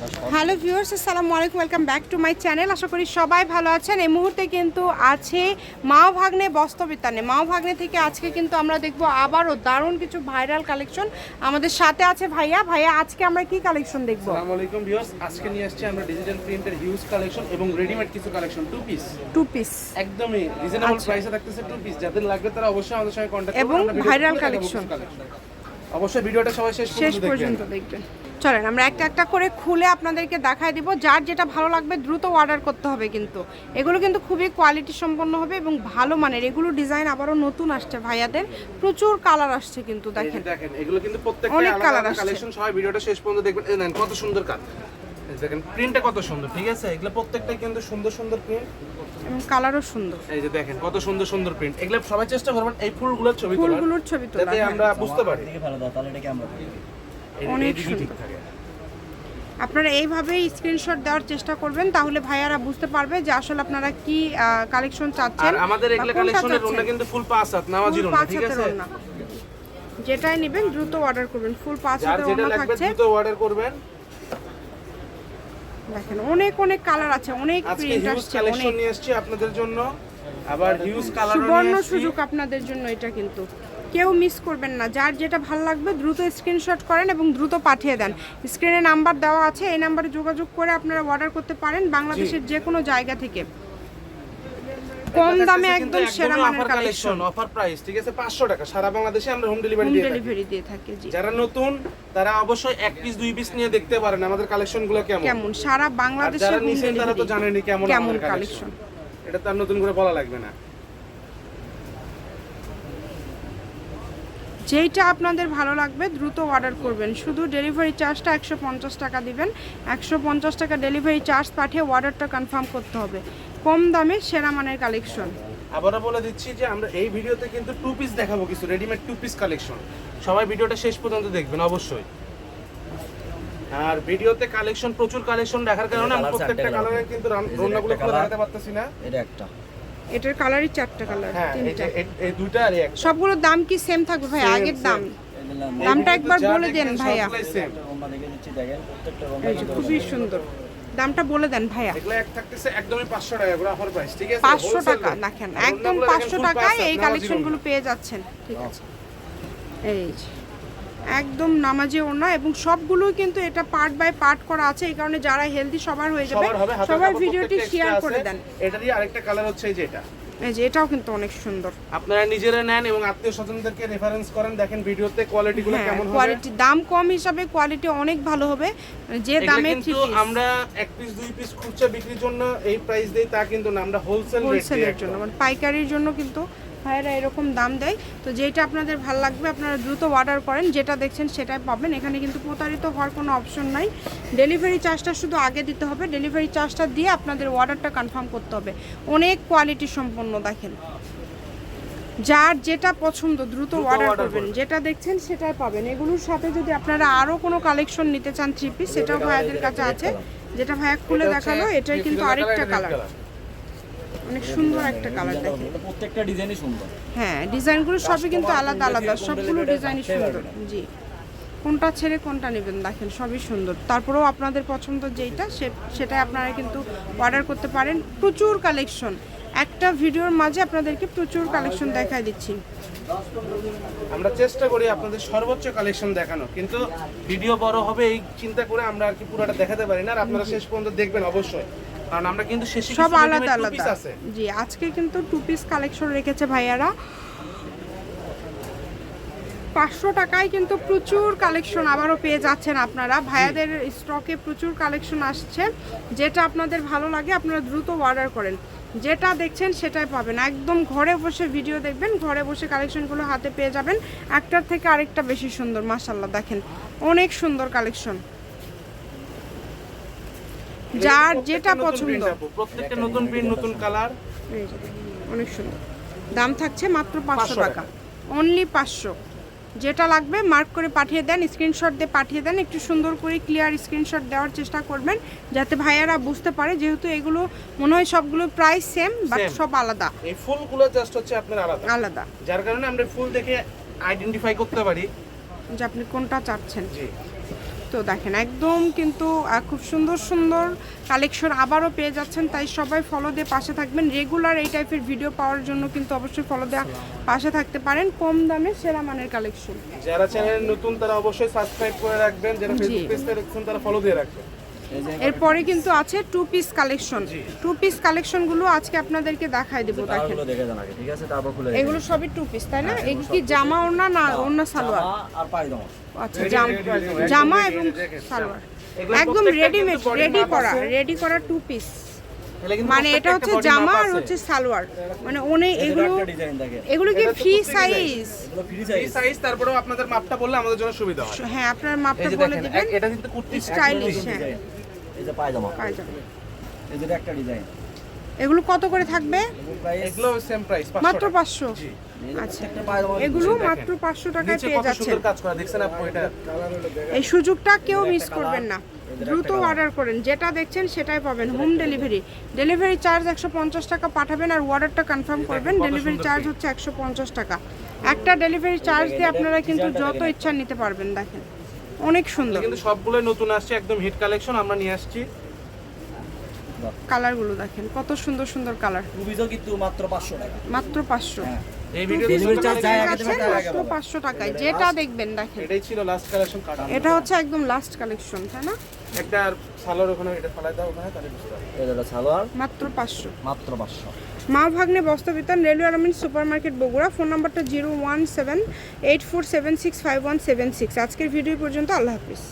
Hello viewers আসসালামু আলাইকুম welcome back to my channel. আশা করি সবাই ভালো আছেন। এই মুহূর্তে কিন্তু আছে মাও ভাগ্নে বস্তবিতানে মাও ভাগ্নে থেকে আজকে কিন্তু আমরা দেখব আবারও দারুণ কিছু ভাইরাল কালেকশন আমাদের সাথে আছে ভাইয়া। ভাইয়া আজকে আমরা কি কালেকশন দেখব? আসসালামু আলাইকুম ভিউয়ার্স আজকে নিয়ে আসছি আমরা ডিজিটাল প্রিন্টের হিউজ কালেকশন এবং রেডিমেড কিছু collection two piece two piece একদমই রিজনেবল আচ্ছা। প্রাইসে থাকতেছে টু পিস যাদের লাগবে তারা অবশ্যই আমাদের সঙ্গে কন্টাক্ট এবং viral collection। অবশ্যই ভিডিওটা সবাই শেষ পর্যন্ত দেখবেন। চলেন আমরা একটা একটা করে খুলে আপনাদেরকে দেখায় দিব। যার যেটা ভালো লাগবে দ্রুত অর্ডার করতে হবে কিন্তু। এগুলো কিন্তু খুবই কোয়ালিটি সম্পন্ন হবে এবং ভালো মানের। এগুলো ডিজাইন আবারও নতুন আসছে ভাইয়াদের। প্রচুর কালার আসছে কিন্তু দেখেন। দেখেন এগুলো কিন্তু প্রত্যেকটা অনেক কালার আসছে। কালেকশন সবাই ভিডিওটা শেষ পর্যন্ত দেখবেন। এই নেন কত সুন্দর কাজ দেখেন প্রিন্টটা কত সুন্দর ঠিক আছে? এগুলো প্রত্যেকটা কিন্তু সুন্দর সুন্দর প্রিন্ট এবং কালারও সুন্দর। এই যে দেখেন কত সুন্দর সুন্দর প্রিন্ট এগুলো সবাই চেষ্টা করবেন এই ফুলগুলোর ছবি তোলার ফুলগুলোর ছবি তোলা যাতে হ্যাঁ। আমরা বুঝতে পারি। ভালো দাও তাহলে এটাকে আমরা এই- অনেক সুন্দর। আপনারা এইভাবেই স্ক্রিনশট দেওয়ার চেষ্টা করবেন তাহলে ভাইয়ারা বুঝতে পারবে যে আসলে আপনারা কি কালেকশন চাচ্ছেন আমাদের এগুলো কালেকশনের চাচ্ছেন। কিন্তু ফুল পাঁচ হাত নামাজি রুম ঠিক আছে? যেটাই নেবেন দ্রুত অর্ডার করবেন ফুল পাঁচ যেটা লাগবে থাকছে। দ্রুত অর্ডার করবেন। দেখেন অনেক অনেক কালার আছে অনেক প্রিন্ট আসছে কালেকশন নিয়ে এসেছি আপনাদের জন্য। আবার হিউজ কালার সুবর্ণ সুযোগ আপনাদের জন্য এটা কিন্তু। কেউ মিস করবেন না। যার যেটা ভালো লাগবে দ্রুত স্ক্রিনশট করেন এবং দ্রুত পাঠিয়ে দেন। স্ক্রিনে নাম্বার দেওয়া আছে এই নাম্বারে যোগাযোগ করে আপনারা অর্ডার করতে পারেন বাংলাদেশের যে কোনো জায়গা থেকে। কম দামে একদম সেরা মানের কালেকশন। অফার প্রাইস ঠিক আছে? 500 টাকা সারা বাংলাদেশে আমরা হোম ডেলিভারি দিয়ে থাকি। ডেলিভারি দিয়ে থাকে জি। যারা নতুন তারা অবশ্যই এক পিস দুই পিস নিয়ে দেখতে পারেন আমাদের কালেকশনগুলো কেমন। কেমন? সারা বাংলাদেশে যারা নিছেন তারা তো জানেনই কেমন কেমন কালেকশন কালেকশন এটা তার নতুন করে বলা লাগবে না। যেইটা আপনাদের ভালো লাগবে দ্রুত অর্ডার করবেন। শুধু ডেলিভারি চার্জটা একশো পঞ্চাশ টাকা দিবেন। একশো পঞ্চাশ টাকা ডেলিভারি চার্জ পাঠিয়ে অর্ডারটা কনফার্ম করতে হবে। কম দামে সেরা মানের কালেকশন। আবারও বলে দিচ্ছি যে আমরা এই ভিডিওতে কিন্তু টু পিস দেখাবো কিছু রেডিমেড টু পিস কালেকশন সবাই ভিডিওটা শেষ পর্যন্ত দেখবেন অবশ্যই। আর ভিডিওতে কালেকশন প্রচুর কালেকশন দেখার কারণে আমরা প্রত্যেকটা কালারের কিন্তু রান- রান্নাগুলো দেখাতে পারতেছি না। এটা একটা। এটার কালারই চারটা কালার হ্যাঁ এই তিনটা এই- এই দুইটা আর এই একটা। সবগুলোর দাম কি সেম থাকবে ভাই? আগের দাম। এই এই দামটা একবার বলে দেন ভাইয়া। এই খুবই সুন্দর। দামটা বলে দেন ভাইয়া। এগুলো এক থাকতেছে একদমই 500 টাকা করে অফার প্রাইস ঠিক আছে? পাঁচশো Wholesale টাকা rate। দেখেন একদম অন্যগুলো দেখেন পাঁচশো full টাকায় এই কালেকশনগুলো পেয়ে যাচ্ছেন ঠিক আছে। এই যে। একদম নামাজে ওড়না এবং সবগুলো কিন্তু এটা পার্ট বাই পার্ট করা আছে এই কারণে যারা হেলদি সবার হয়ে যাবে সবার ভিডিওটি শেয়ার করে। দেন। এটারই আরেকটা কালার হচ্ছে এই যে এটা। এই যে এটাও কিন্তু অনেক সুন্দর। আপনারা নিজেরা নেন এবং আত্মীয় স্বজনদেরকে রেফারেন্স করেন দেখেন ভিডিওতে কোয়ালিটি গুলো হ্যাঁ কেমন হবে। কোয়ালিটি দাম কম হিসাবে কোয়ালিটি অনেক ভালো হবে যে দামে কিন্তু আমরা এক পিস দুই পিস খুচরা বিক্রির জন্য এই প্রাইস দেই তা কিন্তু না আমরা হোলসেল রেট জন্য মানে পাইকারির জন্য কিন্তু ভাইয়েরা এরকম দাম দেয়। তো যেটা আপনাদের ভালো লাগবে আপনারা দ্রুত অর্ডার করেন যেটা দেখছেন সেটাই পাবেন। এখানে কিন্তু প্রতারিত হওয়ার কোনো অপশন নাই। ডেলিভারি চার্জটা শুধু আগে দিতে হবে। ডেলিভারি চার্জটা দিয়ে আপনাদের অর্ডারটা কনফার্ম করতে হবে। অনেক কোয়ালিটি সম্পন্ন দেখেন। যার যেটা পছন্দ দ্রুত অর্ডার করবেন। যেটা দেখছেন সেটাই পাবেন। এগুলোর সাথে যদি আপনারা আরও কোনো কালেকশন নিতে চান থ্রি পিস সেটাও ভাইয়াদের কাছে আছে। যেটা ভাইয়া খুলে দেখাল এটাই কিন্তু আরেকটা কালার। অনেক সুন্দর একটা কালার দেখেন প্রত্যেকটা ডিজাইনই সুন্দর। হ্যাঁ ডিজাইনগুলো সবই কিন্তু আলাদা আলাদা সবগুলো ডিজাইনই সুন্দর। জি। কোনটা ছেড়ে কোনটা নেবেন দেখেন সবই সুন্দর। তারপরেও আপনাদের পছন্দ যেইটা সে সেটাই আপনারা কিন্তু অর্ডার করতে পারেন। প্রচুর কালেকশন একটা ভিডিওর মাঝে আপনাদেরকে প্রচুর কালেকশন দেখাই দিচ্ছি। আমরা চেষ্টা করি আপনাদের সর্বোচ্চ কালেকশন দেখানো কিন্তু ভিডিও বড় হবে এই চিন্তা করে আমরা আর কি পুরোটা দেখাতে পারি না। আর আপনারা শেষ পর্যন্ত দেখবেন অবশ্যই। কারণ আমরা কিন্তু শেষে সব আলাদা আলাদা। আছে। জি আজকে কিন্তু টু পিস কালেকশন রেখেছে ভাইয়ারা। পাঁচশো টাকায় কিন্তু প্রচুর কালেকশন আবারও পেয়ে যাচ্ছেন আপনারা। ভাইয়াদের স্টকে প্রচুর কালেকশন আসছে। যেটা আপনাদের ভালো লাগে আপনারা দ্রুত অর্ডার করেন। যেটা দেখছেন সেটাই পাবেন। একদম ঘরে বসে ভিডিও দেখবেন ঘরে বসে কালেকশনগুলো হাতে পেয়ে যাবেন। একটার থেকে আরেকটা বেশি সুন্দর মাসাল্লাহ দেখেন। অনেক সুন্দর কালেকশন যার যেটা পছন্দ। প্রত্যেকটা নতুন প্রিন্ট নতুন কালার অনেক সুন্দর। দাম থাকছে মাত্র পাঁচশো 500 টাকা। অনলি পাঁচশো। যেটা লাগবে মার্ক করে পাঠিয়ে দেন স্ক্রিনশট দিয়ে পাঠিয়ে দেন একটু সুন্দর করে ক্লিয়ার স্ক্রিনশট দেওয়ার চেষ্টা করবেন যাতে ভাইয়ারা বুঝতে পারে যেহেতু এগুলো মনে হয় সবগুলো প্রাইস সেম বাট সব আলাদা। এই ফুলগুলো জাস্ট হচ্ছে আপনার আলাদা। আলাদা। যার কারণে আমরা ফুল দেখে আইডেন্টিফাই করতে পারি। যে আপনি কোনটা চাচ্ছেন। জি। তো দেখেন একদম কিন্তু খুব সুন্দর সুন্দর কালেকশন আবারও পেয়ে যাচ্ছেন। তাই সবাই ফলো দিয়ে পাশে থাকবেন। রেগুলার এই টাইপের ভিডিও পাওয়ার জন্য কিন্তু অবশ্যই ফলো দেওয়া পাশে থাকতে পারেন। কম দামে সেরা মানের কালেকশন যারা চ্যানেল নতুন তারা অবশ্যই সাবস্ক্রাইব করে রাখবেন। যারা ফেসবুক পেজটা দেখছেন তারা ফলো দিয়ে রাখবেন। এরপরে কিন্তু আছে two piece collection two piece কালেকশনগুলো আজকে আপনাদেরকে দেখাই দেবো দেখেন। এগুলো সবই টু পিস তাই না? এগুলো কি জামা ওড়না না ওড়না সালোয়ার? আচ্ছা জাম- এবং সালোয়ার। একদম রেডিমেড রেডি করা রেডি করা টু পিস মানে এটা হচ্ছে জামা আর হচ্ছে সালোয়ার। মানে অনেক এগুলো এগুলো কি ফ্রি সাইজ ফ্রি সাইজ তারপরেও আপনাদের মাপটা বললে আমাদের জন্য সুবিধা হয়। হ্যাঁ আপনার মাপটা বলে দিবেন। এটা কিন্তু কুর্তি স্টাইলিশ হ্যাঁ। এই যে পায়জামা। পায়জামা। এই যে একটা ডিজাইন এগুলো কত করে থাকবে? এগুলো সেম প্রাইস মাত্র পাঁচশো? জি। আচ্ছা। একটা পায়জামা এগুলো মাত্র পাঁচশো টাকায় নিচে পেয়ে কত যাচ্ছেন। সুন্দর কাজ করা দেখছেন আপু এটা এই সুযোগটা কেউ মিস করবেন না। দ্রুত অর্ডার করেন। যেটা দেখছেন সেটাই পাবেন। হোম ডেলিভারি ডেলিভারি চার্জ একশো পঞ্চাশ টাকা পাঠাবেন আর অর্ডারটা কনফার্ম করবেন। ডেলিভারি চার্জ হচ্ছে একশো পঞ্চাশ টাকা। একটা ডেলিভারি চার্জ দিয়ে আপনারা কিন্তু যত ইচ্ছা নিতে পারবেন। দেখেন অনেক সুন্দর। কিন্তু সবগুলোই নতুন আসছে একদম হিট কালেকশন আমরা নিয়ে আসছি। কালারগুলো দেখেন কত সুন্দর সুন্দর কালার। টুবিজও কিন্তু মাত্র পাঁচশো টাকা। মাত্র পাঁচশো। হ্যাঁ। এই ভিডিও যায় টাকা মাত্র পাবে। পাঁচশো টাকায় যেটা দেখবেন দেখেন। এটাই ছিল লাস্ট কালেকশন কাটা এটা হচ্ছে একদম লাস্ট কালেকশন তাই না? একটা সালোয়ার ওখানে এটা ফালাই দাও ওখানে তাহলে বুঝতে পারবে। যে সালোয়ার। মাত্র পাঁচশো। মাত্র পাঁচশো। মা ভাগ্নে বস্ত্র বিতান রেলওয়ে আর্মিন সুপার মার্কেট বগুড়া ফোন নাম্বারটা zero one seven eight four seven six five one seven six. আজকের ভিডিও পর্যন্ত আল্লাহ হাফিজ।